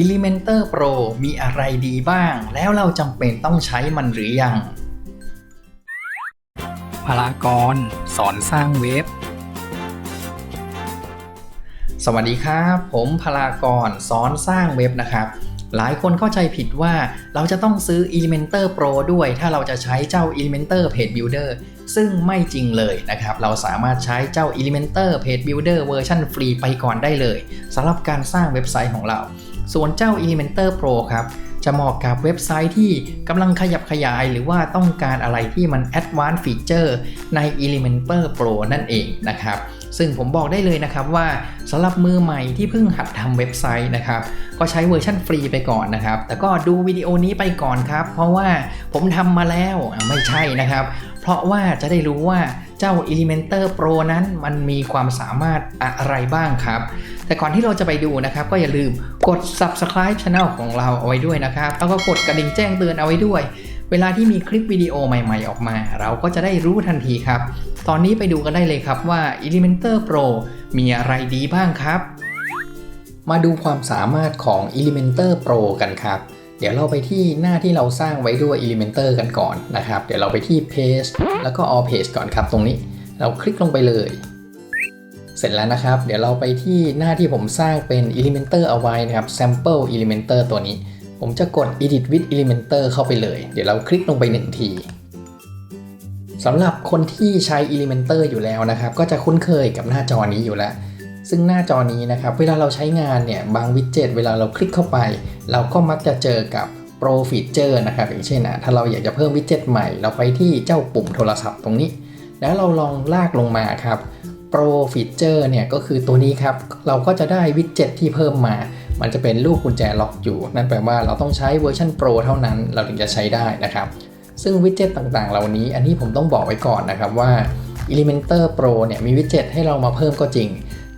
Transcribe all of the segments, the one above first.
Elementor Pro มีอะไรดีบ้าง แล้วเราจำเป็นต้องใช้มันหรือยังพลากรสอนสร้างเว็บ สวัสดีครับ ผมพลากรสอนสร้างเว็บนะครับ หลายคนเข้าใจผิดว่าเราจะต้องซื้อ Elementor Pro ด้วย ถ้าเราจะใช้เจ้า Elementor Page Builder ซึ่งไม่จริงเลยนะครับ เราสามารถใช้เจ้า Elementor Page Builder เวอร์ชันฟรีไปก่อนได้เลยสำหรับการสร้างเว็บไซต์ของเรา ส่วนเจ้า Elementor Pro ครับจะเหมาะกับเว็บไซต์ที่กำลังขยับขยายหรือว่าต้องการอะไรที่มัน Advanced Feature ใน Elementor Pro นั่นเองนะครับ ซึ่งผมบอกได้เลยนะครับว่าสำหรับมือใหม่ที่เพิ่งหัดทำเว็บไซต์นะครับ ก็ใช้เวอร์ชันฟรีไปก่อนนะครับ แต่ก็ดูวิดีโอนี้ไปก่อนครับ เพราะว่าผมทำมาแล้วไม่ใช่นะครับ เพราะว่าจะได้รู้ว่า จ้า Elementor Pro นั้นมันมีความสามารถอะไรบ้างครับ แต่ก่อนที่เราจะไปดูนะครับ ก็อย่าลืมกด subscribe channel ของเราเอาไว้ด้วยนะครับ แล้วก็กดกระดิ่งแจ้งเตือนเอาไว้ด้วย เวลาที่มีคลิปวิดีโอใหม่ๆออกมา เราก็จะได้รู้ทันทีครับ ตอนนี้ไปดูกันได้เลยครับว่า Elementor Pro มีอะไรดีบ้างครับ มาดูความสามารถของ Elementor Pro กันครับ ดี๋ยวเราไปที่หน้าที่เราสร้างไว้ด้วย Elementor กันก่อนนะครับ เดี๋ยวเราไปที่ Page แล้วก็ All Page ก่อนครับตรงนี้ เราคลิกลงไปเลย เสร็จแล้วนะครับ เดี๋ยวเราไปที่หน้าที่ผมสร้างเป็น Elementor เอาไว้นะครับ Sample Elementor ตัวนี้ ผมจะกด Edit with Elementor เข้าไปเลย เดี๋ยวเราคลิกลงไปหนึ่งทีสำหรับคนที่ใช้ Elementor อยู่แล้วนะครับ ก็จะคุ้นเคยกับหน้าจอนี้อยู่แล้ว ซึ่งหน้าจอนี้นะครับเวลาเราใช้งานเนี่ยบางวิดเจ็ตเวลาเราคลิกเข้าไป เราก็มักจะเจอกับ Pro Feature นะครับอย่างเช่นนะถ้าเราอยากจะเพิ่มวิดเจ็ตใหม่ เราไปที่เจ้าปุ่มโทรศัพท์ตรงนี้ แล้วเราลองลากลงมาครับ Pro Feature เนี่ยก็คือตัวนี้ครับ เราก็จะได้วิดเจ็ตที่เพิ่มมา มันจะเป็นรูปกุญแจล็อกอยู่ นั่นแปลว่าเราต้องใช้เวอร์ชัน Pro เท่านั้นเราถึงจะใช้ได้นะครับซึ่งวิดเจ็ตต่างๆ เหล่านี้ อันนี้ผมต้องบอกไว้ก่อนนะครับว่า Elementor Pro เนี่ยมีวิดเจ็ตให้เรามาเพิ่มก็จริง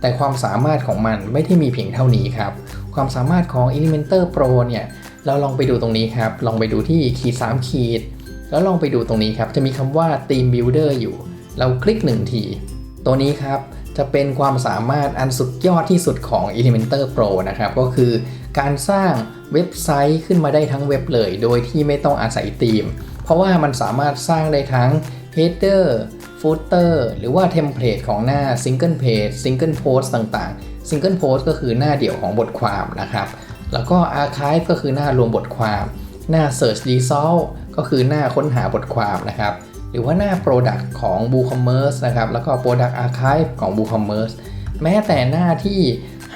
แต่ความสามารถของมันไม่ได้มีเพียงเท่านี้ครับ ความสามารถของ Elementor Pro เนี่ย เราลองไปดูตรงนี้ครับ ลองไปดูที่ขีด3ขีด แล้วลองไปดูตรงนี้ครับ จะมีคำว่า Theme Builder อยู่ เราคลิก1ที ตัวนี้ครับจะเป็นความสามารถอันสุดยอดที่สุดของ Elementor Pro นะครับ ก็คือการสร้างเว็บไซต์ขึ้นมาได้ทั้งเว็บเลย โดยที่ไม่ต้องอาศัยธีม เพราะว่ามันสามารถสร้างได้ทั้ง header footer หรือว่าเทมเพลตของหน้า single page single post ต่างๆ single post ก็คือหน้าเดี่ยวของบทความนะครับ แล้วก็ archive ก็คือหน้ารวมบทความ หน้า search result ก็คือหน้าค้นหาบทความนะครับ หรือว่าหน้า product ของ WooCommerce นะครับ แล้วก็ product archive ของ WooCommerce แม้แต่หน้าที่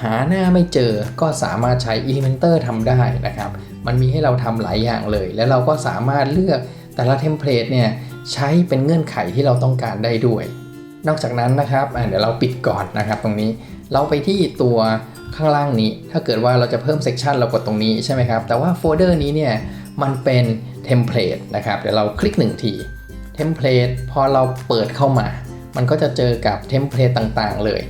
หาหน้าไม่เจอก็สามารถใช้ Elementor ทำได้นะครับ มันมีให้เราทำหลายอย่างเลย และเราก็สามารถเลือกแต่ละเทมเพลตเนี่ย ใช้เป็นเงื่อนไขที่เราต้องการได้ด้วย นอกจากนั้นนะครับเดี๋ยวเราปิดก่อนนะครับตรงนี้เราไปที่ตัวข้างล่างนี้ ถ้าเกิดว่าเราจะเพิ่มเซกชันเรากดตรงนี้ใช่ไหมครับ แต่ว่าโฟลเดอร์นี้เนี่ยมันเป็นเทมเพลตนะครับ เดี๋ยวเราคลิกหนึ่งที เทมเพลตพอเราเปิดเข้ามา มันก็จะเจอกับเทมเพลตต่างๆ เลย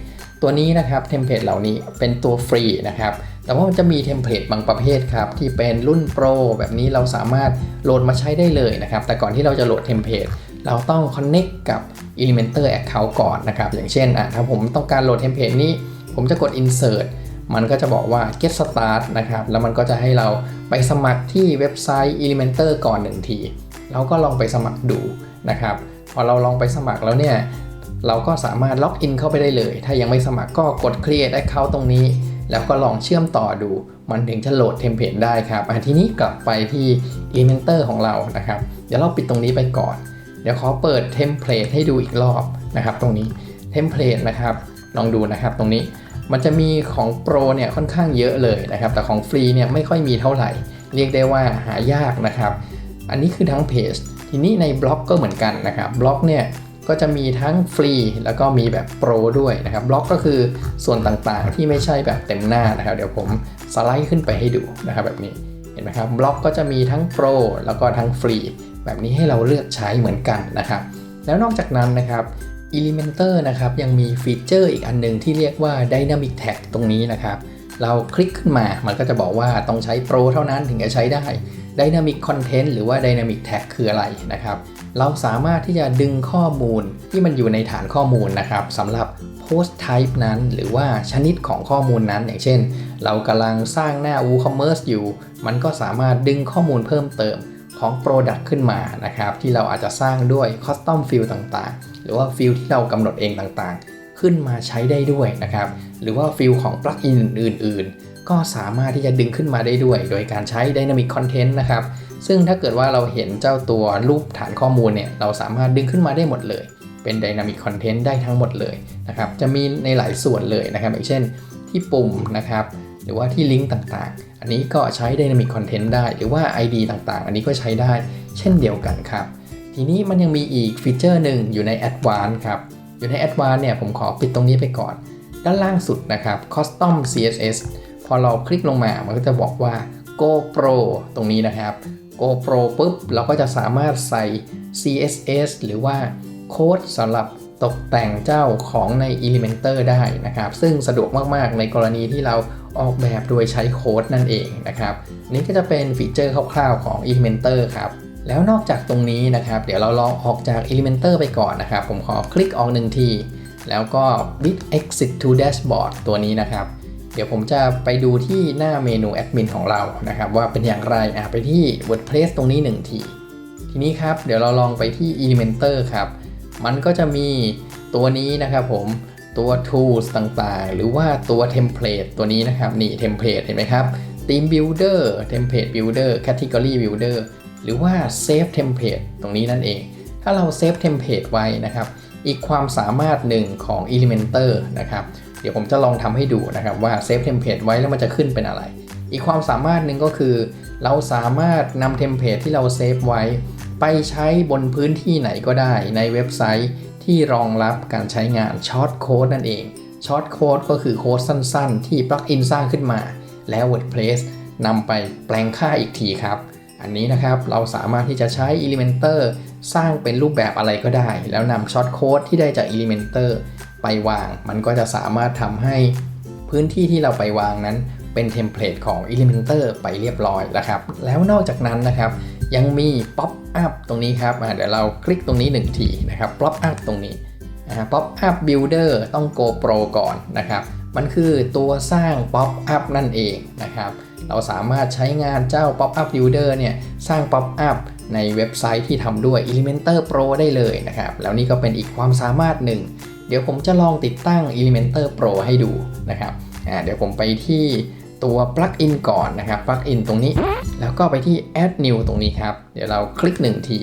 ตัวนี้นะครับ เทมเพลตเหล่านี้เป็นตัวฟรีนะครับ แต่ว่ามันจะมีเทมเพลตบางประเภทครับที่เป็นรุ่นโปรแบบนี้เราสามารถโหลดมาใช้ได้เลยนะครับแต่ก่อนที่เราจะโหลดเทมเพลตเราต้อง connect กับ Elementor Account ก่อนนะครับอย่างเช่นอะถ้าผมต้องการโหลดเทมเพลตนี้ผมจะกด insert มันก็จะบอกว่า get start นะครับแล้วมันก็จะให้เราไปสมัครที่เว็บไซต์ Elementor ก่อนหนึ่งทีเราก็ลองไปสมัครดูนะครับพอเราลองไปสมัครแล้วเนี่ยเราก็สามารถล็อกอินเข้าไปได้เลย ถ้ายังไม่สมัครก็กด create account ตรงนี้ แล้วก็ลองเชื่อมต่อดู มันถึงจะโหลดเทมเพลตได้ครับอะทีนี้กลับไปที่ Elementor ของเรานะครับ เดี๋ยวเราปิดตรงนี้ไปก่อน เดี๋ยวขอเปิดเทมเพลตให้ดูอีกรอบนะครับ ตรงนี้เทมเพลตนะครับลองดูนะครับตรงนี้มันจะมีของโปรเนี่ยค่อนข้างเยอะเลยนะครับ แต่ของฟรีเนี่ยไม่ค่อยมีเท่าไหร่ เรียกได้ว่าหายากนะครับ อันนี้คือทั้งเพจทีนี้ในบล็อกก็เหมือนกันนะครับบล็อกเนี่ย ก็จะมีทั้งฟรีแล้วก็มีแบบโปรด้วยนะครับบล็อกก็คือส่วนต่างๆ ที่ไม่ใช่แบบเต็มหน้านะครับ เดี๋ยวผมสไลด์ขึ้นไปให้ดูนะครับแบบนี้เห็นไหมครับบล็อกก็จะมีทั้งโปรแล้วก็ทั้งฟรีแบบนี้ให้เราเลือกใช้เหมือนกันนะครับ แล้วนอกจากนั้นนะครับ Elementor นะครับยังมีฟีเจอร์อีกอันหนึงที่เรียกว่า Dynamic Tag ตรงนี้นะครับ เราคลิกขึ้นมามันก็จะบอกว่าต้องใช้โปรเท่านั้นถึงจะใช้ได้ Dynamic Content หรือว่า Dynamic Tag คืออะไรนะครับ เราสามารถที่จะดึงข้อมูลที่มันอยู่ในฐานข้อมูลนะครับสำหรับ post type นั้น หรือว่าชนิดของข้อมูลนั้น อย่างเช่น เรากำลังสร้างหน้า WooCommerce อยู่ มันก็สามารถดึงข้อมูลเพิ่มเติมของ Product ขึ้นมานะครับที่เราอาจจะสร้างด้วย Custom Field ต่างๆ หรือว่า Field ที่เรากำหนดเองต่างๆ ขึ้นมาใช้ได้ด้วยนะครับหรือว่า Field ของ Plugin อื่น ๆ ก็สามารถที่จะดึงขึ้นมาได้ด้วย โดยการใช้ Dynamic Content นะครับ ซึ่งถ้าเกิดว่าเราเห็นเจ้าตัวรูปฐานข้อมูลเนี่ย เราสามารถดึงขึ้นมาได้หมดเลย เป็น Dynamic Content ได้ทั้งหมดเลยนะครับ จะมีในหลายส่วนเลยนะครับ อย่างเช่นที่ปุ่มนะครับ หรือว่าที่ลิงก์ต่างๆ อันนี้ก็ใช้ Dynamic Content ได้ หรือว่า ID ต่างๆ อันนี้ก็ใช้ได้เช่นเดียวกันครับ ทีนี้มันยังมีอีกฟีเจอร์หนึ่งอยู่ใน a d v a n c e ครับ อยู่ใน a d v a n c e เนี่ยผมขอปิดตรงนี้ไปก่อน ด้านล่างสุดนะครับ Custom CSS พอเราคลิกลงมา มันก็จะบอกว่า GoPro ตรงนี้นะครับ GoPro ปุ๊บ เราก็จะสามารถใส่ CSS หรือว่าโค้ดสำหรับตกแต่งเจ้าของใน Elementor ได้นะครับ ซึ่งสะดวกมาก ๆ ในกรณีที่เราออกแบบโดยใช้โค้ดนั่นเองนะครับนี่ก็จะเป็นฟีเจอร์คร่าวๆของ Elementor ครับ แล้วนอกจากตรงนี้นะครับ เดี๋ยวเราลองออกจาก Elementor ไปก่อนนะครับ ผมขอคลิกออกหนึ่งที แล้วก็ bit exit to dashboard ตัวนี้นะครับ เดี๋ยวผมจะไปดูที่หน้าเมนูแอดมินของเรานะครับว่าเป็นอย่างไรอะไปที่ WordPress ตรงนี้ 1 ที ทีนี้ครับ เดี๋ยวเราลองไปที่ Elementor ครับ มันก็จะมีตัวนี้นะครับผมตัว tools ต่างๆ หรือว่าตัว template ตัวนี้นะครับ นี่ template เห็นไหมครับ theme builder template builder category builder หรือว่า save template ตรงนี้นั่นเอง ถ้าเรา save template ไว้นะครับ อีกความสามารถหนึ่งของ Elementor นะครับ เดี๋ยวผมจะลองทำให้ดูนะครับว่า save template ไว้แล้วมันจะขึ้นเป็นอะไร อีกความสามารถหนึ่งก็คือ เราสามารถนำเทมเพลตที่เราเซฟไว้ ไปใช้บนพื้นที่ไหนก็ได้ในเว็บไซต์ที่รองรับการใช้งานช็อตโค้ดนั่นเองช็อตโค้ดก็คือโค้ดสั้นๆ ที่ปลั๊กอินสร้างขึ้นมา แล้ว WordPress นำไปแปลงค่าอีกทีครับ อันนี้นะครับเราสามารถที่จะใช้ Elementor สร้างเป็นรูปแบบอะไรก็ได้ แล้วนำช็อตโค้ดที่ได้จาก Elementor ไปวาง มันก็จะสามารถทำให้พื้นที่ที่เราไปวางนั้นเป็นเทมเพลตของ Elementor ไปเรียบร้อยแล้วครับ แล้วนอกจากนั้นนะครับ ยังมี Pop Up ตรงนี้ครับเดี๋ยวเราคลิกตรงนี้ 1 ทีนะครับ Pop Up ตรงนี้ Pop Up Builder ต้อง Go Pro ก่อนนะครับ มันคือตัวสร้าง Pop Up นั่นเองนะครับ เราสามารถใช้งานเจ้า Pop Up Builder เนี่ยสร้าง Pop Up ในเว็บไซต์ที่ทำด้วย Elementor Pro ได้เลยนะครับ แล้วนี่ก็เป็นอีกความสามารถหนึ่ง เดี๋ยวผมจะลองติดตั้ง Elementor Pro ให้ดูนะครับเดี๋ยวผมไปที่ตัว Plugin ก่อนนะครับ Plugin ตรงนี้ แล้วก็ไปที่ Add New ตรงนี้ครับ เดี๋ยวเราคลิก1ที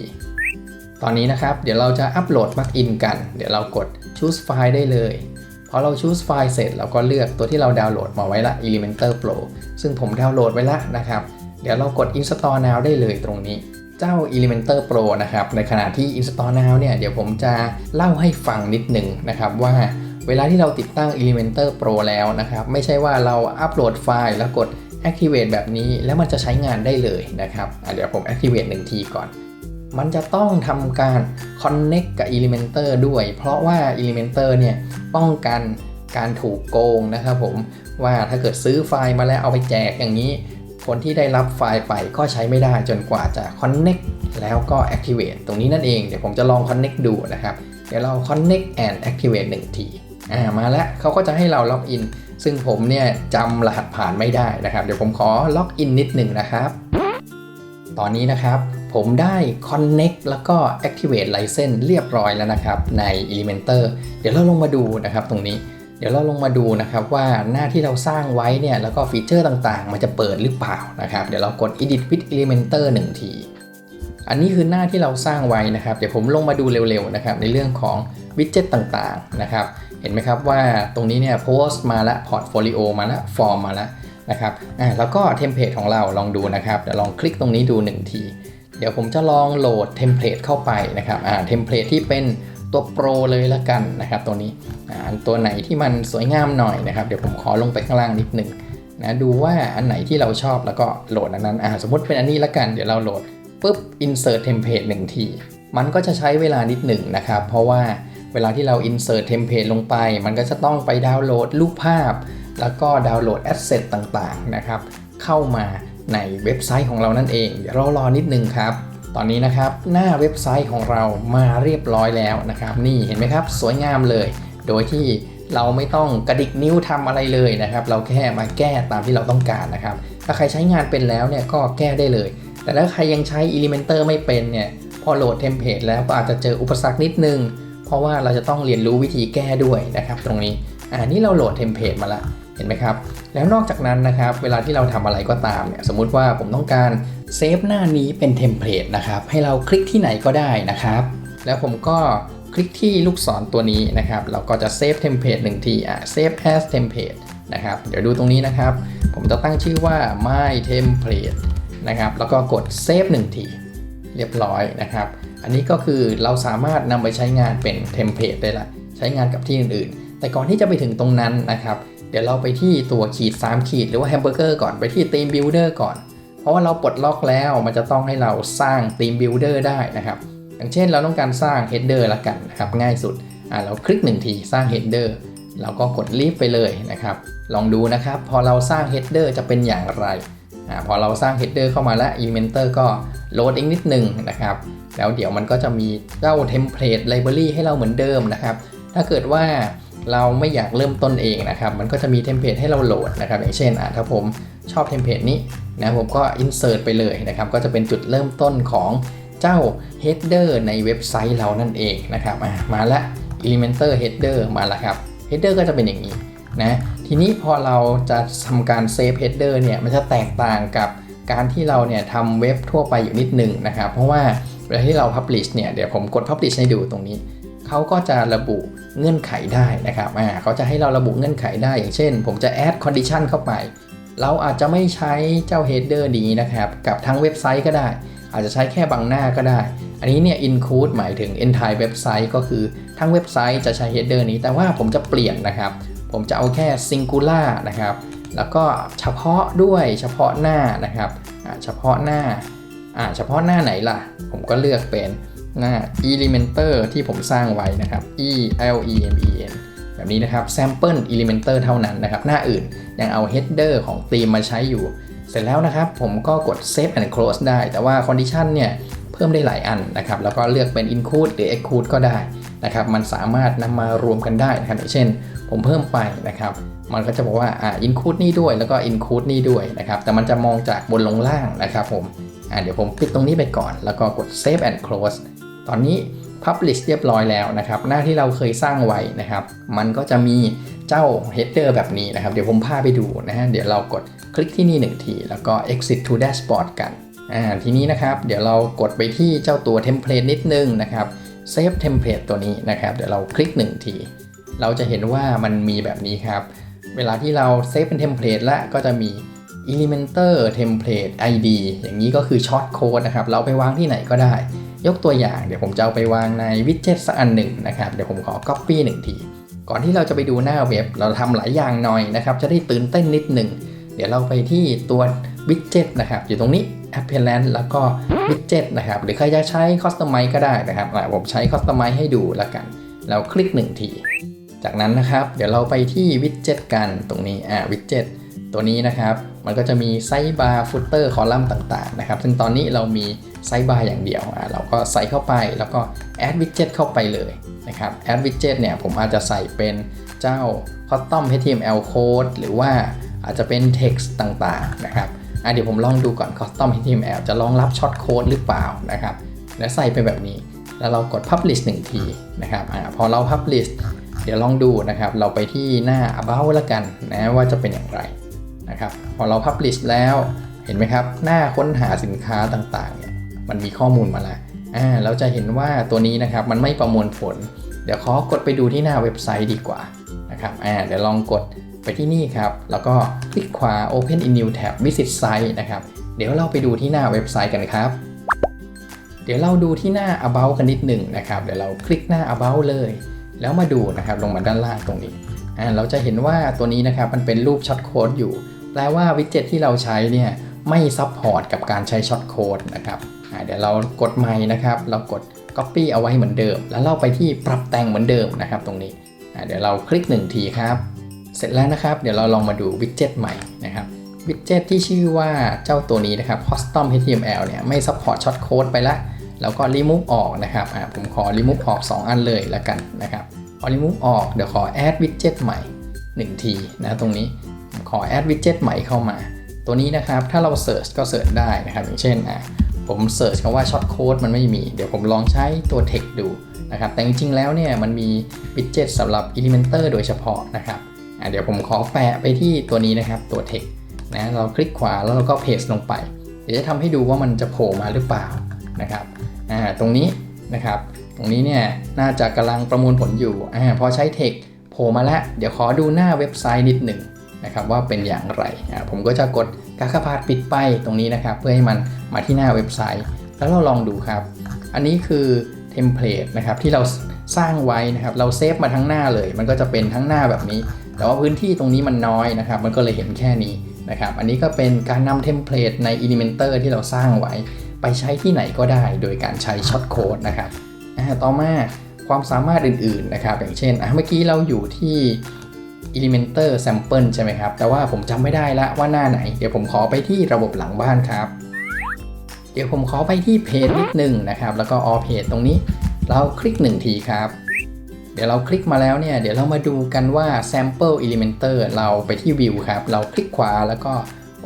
ตอนนี้นะครับ เดี๋ยวเราจะอัปโหลด Plugin กัน เดี๋ยวเรากด Choose File ได้เลยพอเรา Choose File เสร็จเราก็เลือกตัวที่เราดาวน์โหลดมาไว้ละ Elementor Pro ซึ่งผมดาวน์โหลดไว้ละนะครับ เดี๋ยวเรากด Install Now ได้เลยตรงนี้ เจ้า Elementor Pro นะครับ ในขณะที่ Install Now เนี่ย เดี๋ยวผมจะเล่าให้ฟังนิดหนึ่งนะครับว่าเวลาที่เราติดตั้ง Elementor Pro แล้วนะครับ ไม่ใช่ว่าเราอัปโหลดไฟล์แล้วกด Activate แบบนี้แล้วมันจะใช้งานได้เลยนะครับเดี๋ยวผม Activate 1ทีก่อน มันจะต้องทำการ Connect กับ Elementor ด้วย เพราะว่า Elementor เนี่ยป้องกันการถูกโกงนะครับผมว่าถ้าเกิดซื้อไฟล์มาแล้วเอาไปแจกอย่างนี้ คนที่ได้รับไฟล์ไปก็ใช้ไม่ได้จนกว่าจะ Connect แล้วก็ Activate ตรงนี้นั่นเอง เดี๋ยวผมจะลอง Connect ดูนะครับ เดี๋ยวเรา Connect and Activate 1 ที อ่า มาแล้วเขาก็จะให้เราล็อกอิน ซึ่งผมเนี่ยจำรหัสผ่านไม่ได้นะครับ เดี๋ยวผมขอล็อกอินนิดหนึ่งนะครับ ตอนนี้นะครับผมได้ Connect แล้วก็ Activate License เรียบร้อยแล้วนะครับใน Elementor เดี๋ยวเราลงมาดูนะครับตรงนี้ เดี๋ยวเราลงมาดูนะครับว่าหน้าที่เราสร้างไว้เนี่ยแล้วก็ฟีเจอร์ต่างๆ มันจะเปิดหรือเปล่านะครับ เดี๋ยวเรากด Edit with Elementor 1 ที อันนี้คือหน้าที่เราสร้างไว้นะครับ เดี๋ยวผมลงมาดูเร็วๆนะครับในเรื่องของวิดเจ็ตต่างๆนะครับ เห็นไหมครับว่าตรงนี้เนี่ยโพสต์มาละพอร์ตโฟลิโอมาละฟอร์มมาละนะครับอ่าแล้วก็เทมเพลตของเราลองดูนะครับเดี๋ยวลองคลิกตรงนี้ดู 1 ที เดี๋ยวผมจะลองโหลดเทมเพลตเข้าไปนะครับอ่าเทมเพลตที่เป็น ตัวโปรเลยละกันนะครับตัวนี้อ่าตัวไหนที่มันสวยงามหน่อยนะครับ เดี๋ยวผมขอลงไปข้างล่างนิดหนึ่งนะดูว่าอันไหนที่เราชอบแล้วก็โหลดอันนั้นอ่าสมมติเป็นอันนี้ละกันเดี๋ยวเราโหลดปุ๊บ insert template หนึ่งที มันก็จะใช้เวลานิดหนึ่งนะครับ เพราะว่าเวลาที่เรา insert template ลงไป มันก็จะต้องไปดาวน์โหลดรูปภาพ แล้วก็ดาวน์โหลด asset ต่างๆนะครับ เข้ามาในเว็บไซต์ของเรานั่นเอง เดี๋ยวเรารอนิดนึงครับ ตอนนี้นะครับหน้าเว็บไซต์ของเรามาเรียบร้อยแล้วนะครับ นี่เห็นไหมครับ สวยงามเลย โดยที่เราไม่ต้องกระดิกนิ้วทำอะไรเลยนะครับ เราแค่มาแก้ตามที่เราต้องการนะครับ ถ้าใครใช้งานเป็นแล้วเนี่ยก็แก้ได้เลย แต่ถ้าใครยังใช้ Elementor ไม่เป็นเนี่ยพอโหลดเทมเพลตแล้วก็อาจจะเจออุปสรรคนิดนึง เพราะว่าเราจะต้องเรียนรู้วิธีแก้ด้วยนะครับ ตรงนี้อ่านี่เราโหลดเทมเพลตมาแล้วเห็นไหมครับ แล้วนอกจากนั้นนะครับ เวลาที่เราทำอะไรก็ตามเนี่ย สมมุติว่าผมต้องการ เซฟหน้านี้เป็นเทมเพลตนะครับ ให้เราคลิกที่ไหนก็ได้นะครับ แล้วผมก็คลิกที่ลูกศรตัวนี้นะครับ เราก็จะเซฟเทมเพลตหนึ่งทีอะ save as template นะครับ เดี๋ยวดูตรงนี้นะครับ ผมจะตั้งชื่อว่า my template นะครับ แล้วก็กด save หนึ่งทีเรียบร้อยนะครับ อันนี้ก็คือเราสามารถนำไปใช้งานเป็นเทมเพลตได้ละ ใช้งานกับที่อื่นๆ แต่ก่อนที่จะไปถึงตรงนั้นนะครับ เดี๋ยวเราไปที่ตัวขีด 3 ขีดหรือว่าแฮมเบอร์เกอร์ก่อน ไปที่ theme builder ก่อนาะว่าเราปลดล็อกแล้วมันจะต้องให้เราสร้าง theme builder ได้นะครับ อย่างเช่นเราต้องการสร้าง header ละกันนะครับง่ายสุดอ่าเราคลิกหนึ่งทีสร้าง header เราก็กด leave ไปเลยนะครับ ลองดูนะครับ พอเราสร้าง header จะเป็นอย่างไรอ่าพอเราสร้าง header เข้ามาแล้ว Elementor ก็โหลดอีกนิดหนึ่งนะครับ แล้วเดี๋ยวมันก็จะมีเจ้า template library ให้เราเหมือนเดิมนะครับ ถ้าเกิดว่าเราไม่อยากเริ่มต้นเองนะครับ มันก็จะมีเทมเพลตให้เราโหลดนะครับ อย่างเช่นอะถ้าผมชอบเทมเพลตนี้ นะผมก็ insert ไปเลยนะครับ ก็จะเป็นจุดเริ่มต้นของเจ้า header ในเว็บไซต์เรานั่นเองนะครับอะมาละ Elementor header มาแล้วครับ header ก็จะเป็นอย่างนี้นะทีนี้พอเราจะทำการ save header เนี่ยมันจะแตกต่างกับการที่เราเนี่ยทำเว็บทั่วไปอยู่นิดหนึ่งนะครับ เพราะว่าเวลาที่เรา publish เนี่ยเดี๋ยวผมกด publish ให้ดูตรงนี้ เขาก็จะระบุเงื่อนไขได้นะครับอ่าเขาจะให้เราระบุเงื่อนไขได้อย่างเช่น ผมจะ add condition เข้าไป เราอาจจะไม่ใช้เจ้า header นี้นะครับ กับทั้งเว็บไซต์ก็ได้ อาจจะใช้แค่บางหน้าก็ได้ อันนี้เนี่ย include หมายถึง entire เว็บไซต์ก็คือทั้งเว็บไซต์จะใช้ header นี้ แต่ว่าผมจะเปลี่ยนนะครับ ผมจะเอาแค่ singular นะครับ แล้วก็เฉพาะด้วยเฉพาะหน้านะครับเฉพาะหน้าอ่าเฉพาะหน้าไหนล่ะ ผมก็เลือกเป็นหน้า Elementor ที่ผมสร้างไว้นะครับ E L E M E N แบบนี้นะครับ Sample Elementor เท่านั้นนะครับ หน้าอื่นยังเอา header ของธีมมาใช้อยู่ เสร็จแล้วนะครับ ผมก็กด save and close ได้ แต่ว่า condition เนี่ยเพิ่มได้หลายอันนะครับ แล้วก็เลือกเป็น include หรือ exclude ก็ได้นะครับ มันสามารถนำมารวมกันได้นะครับอย่างเช่น ผมเพิ่มไปนะครับ มันก็จะบอกว่าอ่า include นี่ด้วยแล้วก็ include นี่ด้วยนะครับ แต่มันจะมองจากบนลงล่างนะครับผมอ่าเดี๋ยวผมคลิกตรงนี้ไปก่อน แล้วก็กด save and close ตอนนี้ publish เรียบร้อยแล้วนะครับ หน้าที่เราเคยสร้างไว้นะครับ มันก็จะมีเจ้า header แบบนี้นะครับ เดี๋ยวผมพาไปดูนะฮะ เดี๋ยวเรากดคลิกที่นี่หนึ่งที แล้วก็ exit to dashboard กันอ่าทีนี้นะครับ เดี๋ยวเรากดไปที่เจ้าตัว template นิดนึงนะครับ save template ตัวนี้นะครับ เดี๋ยวเราคลิกหนึ่งที เราจะเห็นว่ามันมีแบบนี้ครับ เวลาที่เราเซฟเป็นเทมเพลตล้วก็จะมี Elementor Template ID อย่างนี้ก็คือช็อตโค้ดนะครับ เราไปวางที่ไหนก็ได้ ยกตัวอย่างเดี๋ยวผมจะเอาไปวางในวิดเจ็ตสักอันหนึ่งนะครับเดี๋ยวผมขอ Copy หนึ่งที ก่อนที่เราจะไปดูหน้าเว็บ เราทำหลายอย่างหน่อยนะครับ จะได้ตื่นเต้นนิดหนึ่งเดี๋ยวเราไปที่ตัววิดเจ็ตนะครับอยู่ตรงนี้ Appearance แล้วก็วิดเจ็ตนะครับหรือใครจะใช้ Customize ก็ได้นะครับผมใช้ Customize ให้ดูละกันแล้วคลิกหนึ่งที จากนั้นนะครับ เดี๋ยวเราไปที่วิดเจ็ตกันตรงนี้อ่าวิดเจ็ตตัวนี้นะครับ มันก็จะมีไซส์บาร์ฟุตเตอร์คอลัมน์ต่างๆนะครับ ซึ่งตอนนี้เรามี ไซส์บาร์อย่างเดียวอ่าเราก็ใส่เข้าไปแล้วก็แอดวิดเจ็ตเข้าไปเลยนะครับแอดวิดเจ็ตเนี่ยผมอาจจะใส่เป็นเจ้า custom html code หรือว่าอาจจะเป็น text ต่างๆนะครับอะเดี๋ยวผมลองดูก่อน custom html จะรองรับช็อตโค้ดหรือเปล่านะครับแล้วใส่ไปแบบนี้ แล้วเรากด publish 1 ทีนะครับอาพอเรา publish เดี๋ยวลองดูนะครับ เราไปที่หน้า about แล้วกันนะว่าจะเป็นอย่างไรนะครับ พอเรา publish แล้วเห็นไหมครับ หน้าค้นหาสินค้าต่างๆ มันมีข้อมูลมาแล้วอ่าเราจะเห็นว่าตัวนี้นะครับมันไม่ประมวลผล เดี๋ยวขอกดไปดูที่หน้าเว็บไซต์ดีกว่านะครับอ่าเดี๋ยวลองกดไปที่นี่ครับ แล้วก็คลิกขวา open in new tab visit site นะครับเดี๋ยวเราไปดูที่หน้าเว็บไซต์กันครับเดี๋ยวเราดูที่หน้า about กันนิดหนึ่งนะครับ เดี๋ยวเราคลิกหน้า about เลย แล้วมาดูนะครับ ลงมาด้านล่างตรงนี้ อ่า เราจะเห็นว่าตัวนี้นะครับ มันเป็นรูปช็อตโค้ดอยู่ แปลว่าวิดเจ็ตที่เราใช้เนี่ย ไม่ซับพอร์ตกับการใช้ช็อตโค้ดนะครับ เดี๋ยวเรากดใหม่นะครับ เรากด Copy เอาไว้เหมือนเดิม แล้วเราไปที่ปรับแต่งเหมือนเดิมนะครับตรงนี้เดี๋ยวเราคลิกหนึ่งทีครับ เสร็จแล้วนะครับ เดี๋ยวเราลองมาดูวิดเจ็ตใหม่นะครับวิดเจ็ตที่ชื่อว่าเจ้าตัวนี้นะครับ Custom HTML เนี่ยไม่ซัพพอร์ตช็อตโค้ดไปละแล้วก็ remove ออกนะครับผมขอ remove ออก 2 อันเลยแล้วกันนะครับพอ remove ออกเดี๋ยวขอ add widget ใหม่ 1 ทีนะตรงนี้ขอ add widget ใหม่เข้ามา ตัวนี้นะครับถ้าเรา search ก็ search ได้นะครับ อย่างเช่นอะ ผม search คำว่า short code มันไม่มี เดี๋ยวผมลองใช้ตัว text ดูนะครับ แต่จริงๆ แล้วเนี่ยมันมี widget สำหรับ Elementor โดยเฉพาะนะครับเดี๋ยวผมขอแปะไปที่ตัวนี้นะครับ ตัว text นะเราคลิกขวาแล้วเราก็ paste ลงไป เดี๋ยวจะทำให้ดูว่ามันจะโผล่มาหรือเปล่านะครับอ่าตรงนี้นะครับ ตรงนี้เนี่ยน่าจะกำลังประมวลผลอยู่อาพอใช้ text โผล่มาแล้ว เดี๋ยวขอดูหน้าเว็บไซต์นิดหนึ่ง นะครับว่าเป็นอย่างไรอ่าผมก็จะกดกากบาทปิดไปตรงนี้นะครับ เพื่อให้มันมาที่หน้าเว็บไซต์ แล้วเราลองดูครับ อันนี้คือเทมเพลตนะครับที่เราสร้างไว้นะครับ เราเซฟมาทั้งหน้าเลย มันก็จะเป็นทั้งหน้าแบบนี้ แต่ว่าพื้นที่ตรงนี้มันน้อยนะครับ มันก็เลยเห็นแค่นี้นะครับ อันนี้ก็เป็นการนำเทมเพลตใน Elementor ที่เราสร้างไว้ ไปใช้ที่ไหนก็ได้ โดยการใช้ช็อตโค้ดนะครับต่อมาความสามารถอื่นๆนะครับ อย่างเช่นเมื่อกี้เราอยู่ที่ Elementor Sample ใช่ไหมครับ แต่ว่าผมจำไม่ได้ละว่าหน้าไหน เดี๋ยวผมขอไปที่ระบบหลังบ้านครับ เดี๋ยวผมขอไปที่เพจนิดหนึ่งนะครับ แล้วก็ all page ตรงนี้ เราคลิก 1 ทีครับ เดี๋ยวเราคลิกมาแล้วเนี่ย เดี๋ยวเรามาดูกันว่า sample Elementor เราไปที่ view ครับ เราคลิกขวาแล้วก็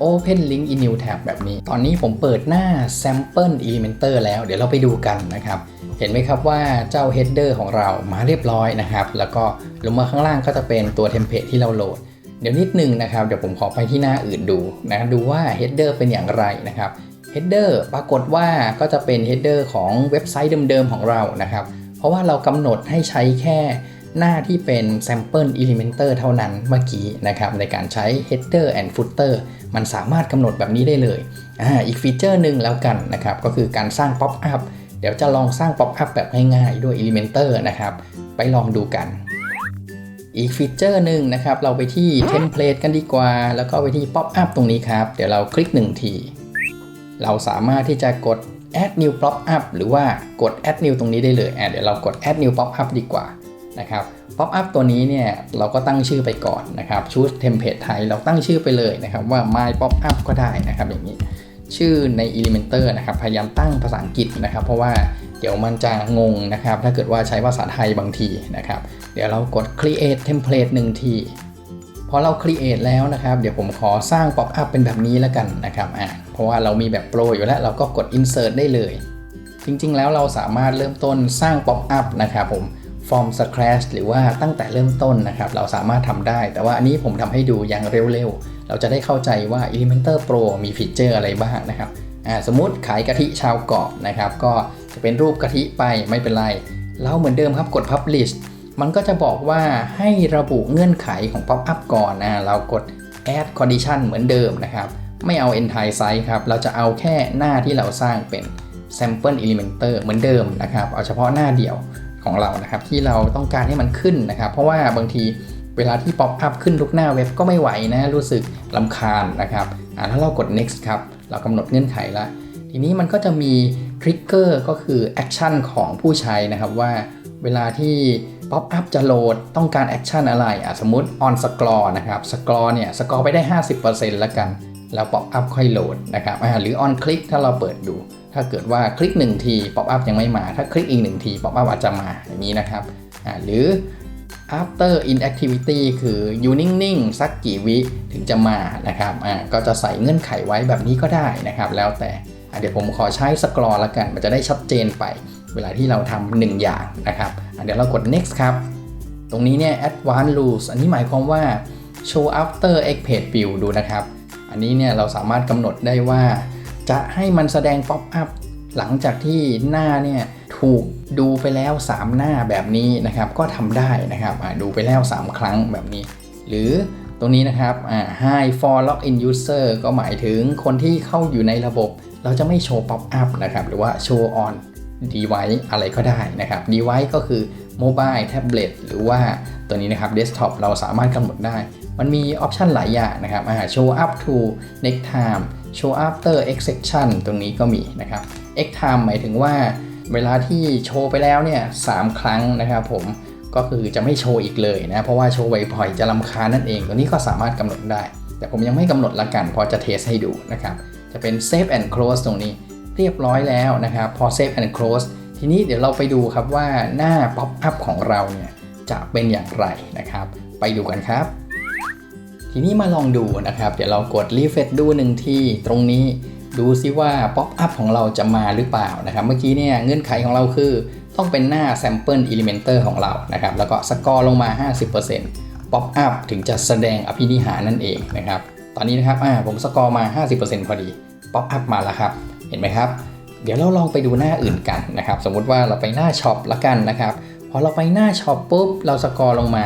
open link in new tab แบบนี้ ตอนนี้ผมเปิดหน้า sample Elementor แล้ว เดี๋ยวเราไปดูกันนะครับ เห็นไหมครับว่าเจ้า header ของเรามาเรียบร้อยนะครับ แล้วก็ลงมาข้างล่างก็จะเป็นตัวเทมเพลตที่เราโหลด เดี๋ยวนิดนึงนะครับ เดี๋ยวผมขอไปที่หน้าอื่นดูนะ ดูว่า header เป็นอย่างไรนะครับ header ปรากฏว่าก็จะเป็น header ของเว็บไซต์เดิมๆของเรานะครับ เพราะว่าเรากำหนดให้ใช้แค่ หน้าที่เป็น sample Elementor เท่านั้นเมื่อกี้นะครับในการใช้ header and footer มันสามารถกำหนดแบบนี้ได้เลยอ่าอีกฟีเจอร์หนึ่งแล้วกันนะครับก็คือการสร้าง pop up เดี๋ยวจะลองสร้าง pop up แบบง่ายๆด้วย Elementor นะครับไปลองดูกันอีกฟีเจอร์หนึ่งนะครับ เราไปที่ template กันดีกว่า แล้วก็ไปที่ pop up ตรงนี้ครับ เดี๋ยวเราคลิก1ที เราสามารถที่จะกด add new pop up หรือว่ากด add new ตรงนี้ได้เลยอะเดี๋ยวเรากด add new pop up ดีกว่า นะครับ pop up ตัวนี้เนี่ยเราก็ตั้งชื่อไปก่อนนะครับชุดเทมเพลตไทยเราตั้งชื่อไปเลยนะครับว่า my pop up ก็ได้นะครับอย่างนี้ชื่อใน Elementor นะครับพยายามตั้งภาษาอังกฤษนะครับ เพราะว่าเดี๋ยวมันจะงงนะครับ ถ้าเกิดว่าใช้ภาษาไทยบางทีนะครับ เดี๋ยวเรากด create template หนึ่งทีพอเรา create แล้วนะครับ เดี๋ยวผมขอสร้าง pop up เป็นแบบนี้แล้วกันนะครับอะเพราะว่าเรามีแบบโปรอยู่แล้ว เราก็กด insert ได้เลย จริงๆ แล้วเราสามารถเริ่มต้นสร้าง pop up นะครับผม from scratch หรือว่าตั้งแต่เริ่มต้นนะครับ เราสามารถทำได้ แต่ว่าอันนี้ผมทำให้ดูอย่างเร็วๆ เราจะได้เข้าใจว่า Elementor Pro มีฟีเจอร์อะไรบ้างนะครับสมมติขายกะทิชาวเกาะนะครับ ก็จะเป็นรูปกะทิไปไม่เป็นไร เราเหมือนเดิมครับกด publish มันก็จะบอกว่าให้ระบุเงื่อนไขของ pop up ก่อนนะ เรากด add condition เหมือนเดิมนะครับ ไม่เอา entire site ครับ เราจะเอาแค่หน้าที่เราสร้างเป็น sample Elementor เหมือนเดิมนะครับ เอาเฉพาะหน้าเดียว ของเรานะครับ ที่เราต้องการให้มันขึ้นนะครับ เพราะว่าบางทีเวลาที่ pop up ขึ้นทุกหน้าเว็บก็ไม่ไหวนะ รู้สึกลำคาญนะครับอ่าแล้วเรากด next ครับ เรากำหนดเงื่อนไขแล้วทีนี้มันก็จะมี trigger ก็คือ action ของผู้ใช้นะครับว่าเวลาที่ pop up จะโหลดต้องการ action อะไรอะสมมติ on scroll นะครับ scroll เนี่ย scroll ไปได้ 50%แล้วกัน แล้ว pop up ค่อยโหลดนะครับอ่าหรือ on click ถ้าเราเปิดดู ถ้าเกิดว่าคลิก 1 ที pop up ยังไม่มา ถ้าคลิกอีก 1 ที pop up อาจจะมาอย่างนี้นะครับอ่าหรือ after inactivity คืออยู่นิ่งๆ สักกี่วิถึงจะมานะครับอ่าก็จะใส่เงื่อนไขไว้แบบนี้ก็ได้นะครับ แล้วแต่เดี๋ยวผมขอใช้สกรอละกัน มันจะได้ชัดเจนไป เวลาที่เราทำหนึ่งอย่างนะครับเดี๋ยวเรากด next ครับ ตรงนี้เนี่ย advanced rules อันนี้หมายความว่า show after ex page view ดูนะครับ อันนี้เนี่ยเราสามารถกำหนดได้ว่า จะให้มันแสดง pop up หลังจากที่หน้าเนี่ยถูกดูไปแล้ว 3 หน้าแบบนี้นะครับก็ทำได้นะครับดูไปแล้ว 3 ครั้งแบบนี้ หรือตรงนี้นะครับ high for login user ก็หมายถึงคนที่เข้าอยู่ในระบบ เราจะไม่โชว์ pop up นะครับหรือว่า show on device อะไรก็ได้นะครับ device ก็คือ mobile tablet หรือว่าตัวนี้นะครับ desktop เราสามารถกำหนดได้ มันมีออปชันหลายอย่างนะครับ show up to next time show after x section ตรงนี้ก็มีนะครับ x time หมายถึงว่าเวลาที่โชว์ไปแล้วเนี่ยสามครั้งนะครับผมก็คือจะไม่โชว์อีกเลยนะ เพราะว่าโชว์บ่อยๆจะลำคาญนั่นเอง ตัวนี้ก็สามารถกำหนดได้ แต่ผมยังไม่กำหนดละกันพอจะเทสให้ดูนะครับ จะเป็น save and close ตรงนี้เรียบร้อยแล้วนะครับ พอ save and close ทีนี้เดี๋ยวเราไปดูครับว่าหน้า pop up ของเราเนี่ยจะเป็นอย่างไรนะครับ ไปดูกันครับ ทีนี้มาลองดูนะครับ เดี๋ยวเรากดรีเฟรชดูหนึ่งที่ตรงนี้ดูซิว่าป๊อปอัพของเราจะมาหรือเปล่านะครับ เมื่อกี้เนี่ยเงื่อนไขของเราคือ ต้องเป็นหน้า Sample Elementer ของเรานะครับ แล้วก็สกอร์ลงมา 50%ป๊อปอัพถึงจะแสดงอภินิหารนั่นเองนะครับ ตอนนี้นะครับผมสกอร์มา 50%พอดีป๊อปอัพมาแล้วครับ เห็นไหมครับ เดี๋ยวเราลองไปดูหน้าอื่นกันนะครับ สมมุติว่าเราไปหน้าช็อปละกันนะครับ พอเราไปหน้าช็อปปุ๊บเราสกอร์ลงมา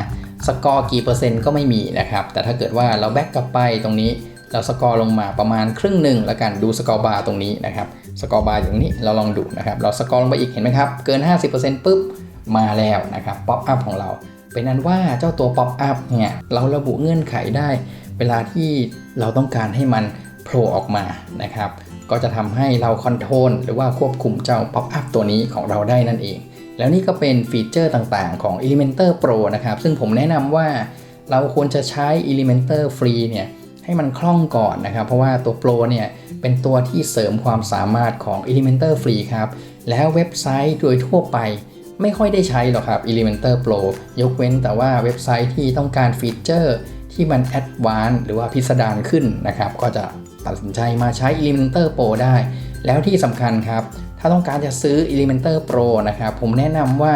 สกอร์กี่เปอร์เซ็นต์ก็ไม่มีนะครับ แต่ถ้าเกิดว่าเราแบ็กกลับไปตรงนี้ เราสกอร์ลงมาประมาณครึ่งหนึ่งและกันดูสกอร์บาร์ตรงนี้นะครับสกอร์บาร์อย่างนี้เราลองดูนะครับ เราสกอร์ลงไปอีกเห็นไหมครับ เกิน 50%ปุ๊บมาแล้วนะครับป๊อปอัพของเราเป็นนั้นว่าเจ้าตัวป๊อปอัพเนี่ยเราระบุเงื่อนไขได้ เวลาที่เราต้องการให้มันโผล่ออกมานะครับก็จะทำให้เราคอนโทรลหรือว่าควบคุมเจ้าป๊อปอัพตัวนี้ของเราได้นั่นเอง แล้วนี่ก็เป็นฟีเจอร์ต่างๆของ Elementor Pro นะครับ ซึ่งผมแนะนำว่าเราควรจะใช้ Elementor ฟรีเนี่ยให้มันคล่องก่อนนะครับ เพราะว่าตัว Pro เนี่ยเป็นตัวที่เสริมความสามารถของ Elementor ฟรีครับ แล้วเว็บไซต์โดยทั่วไปไม่ค่อยได้ใช้หรอกครับ Elementor Pro ยกเว้นแต่ว่าเว็บไซต์ที่ต้องการฟีเจอร์ที่มันแอดวานซ์หรือว่าพิสดารขึ้นนะครับ ก็จะตัดสินใจมาใช้ Elementor Pro ได้ แล้วที่สำคัญครับ ถ้าต้องการจะซื้อ Elementor Pro นะครับ ผมแนะนำว่า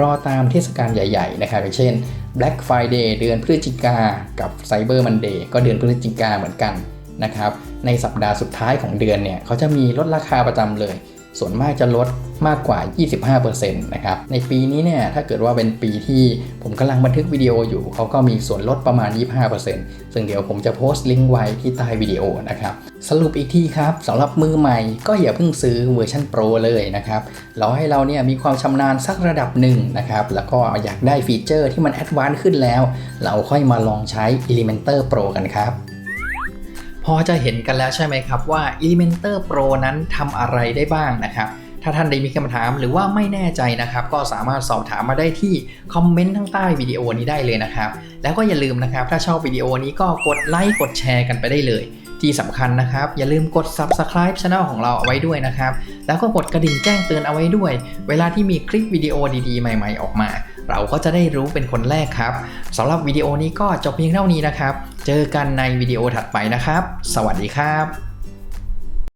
รอตามเทศกาลใหญ่ ๆ นะครับ อย่างเช่น Black Friday เดือนพฤศจิกา กับ Cyber Monday ก็เดือนพฤศจิกาเหมือนกันนะครับ ในสัปดาห์สุดท้ายของเดือนเนี่ยเขาจะมีลดราคาประจำเลย ส่วนมากจะลดมากกว่า 25%นะครับ ในปีนี้เนี่ยถ้าเกิดว่าเป็นปีที่ผมกำลังบันทึกวิดีโออยู่ เขาก็มีส่วนลดประมาณ 25%ซึ่งเดี๋ยวผมจะโพสต์ลิงก์ไว้ที่ใต้วิดีโอนะครับ สรุปอีกทีครับสำหรับมือใหม่ก็อย่าเพิ่งซื้อเวอร์ชันโปรเลยนะครับรอให้เราเนี่ยมีความชำนาญสักระดับหนึ่งนะครับ แล้วก็อยากได้ฟีเจอร์ที่มันแอดวานซ์ขึ้นแล้ว เราค่อยมาลองใช้ Elementor Pro กันครับ พอจะเห็นกันแล้วใช่ไหมครับว่า Elementor Pro นั้นทำอะไรได้บ้างนะครับ ถ้าท่านใดมีคำถามหรือว่าไม่แน่ใจนะครับ ก็สามารถสอบถามมาได้ที่คอมเมนต์ข้างใต้วิดีโอนี้ได้เลยนะครับ แล้วก็อย่าลืมนะครับ ถ้าชอบวิดีโอนี้ก็กดไลค์กดแชร์กันไปได้เลยที่สำคัญนะครับ อย่าลืมกด Subscribe Channel ของเราเอาไว้ด้วยนะครับ แล้วก็กดกระดิ่งแจ้งเตือนเอาไว้ด้วย เวลาที่มีคลิปวิดีโอดีๆ ใหม่ ๆ ออกมา เราก็จะได้รู้เป็นคนแรกครับสำหรับวิดีโอนี้ก็จบเพียงเท่านี้นะครับ เจอกันในวิดีโอถัดไปนะครับ สวัสดีครับ